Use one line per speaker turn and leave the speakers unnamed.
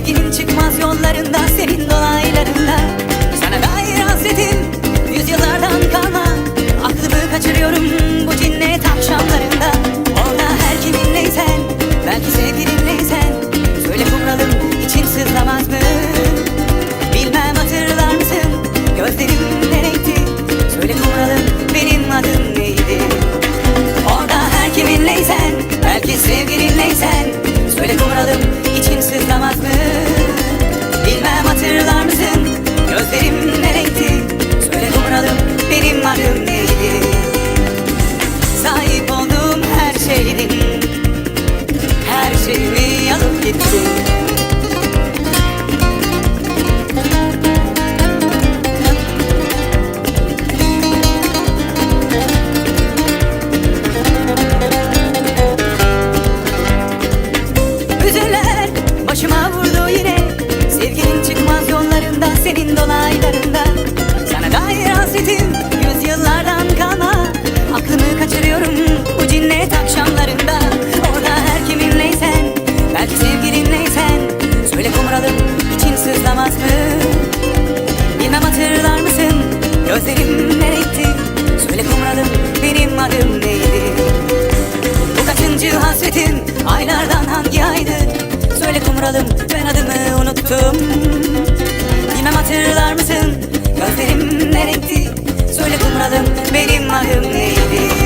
Sevginin çıkmaz yollarında Yağmuralık için sızlamaz mı? Bilmem hatırlar mısın gözlerim nereydi? Söyle kumralım benim adım neydi? Bu kaçıncı hasretim aylardan hangi aydı? Söyle kumralım ben adımı unuttum Bilmem hatırlar mısın gözlerim nereydi? Söyle kumralım benim adım neydi?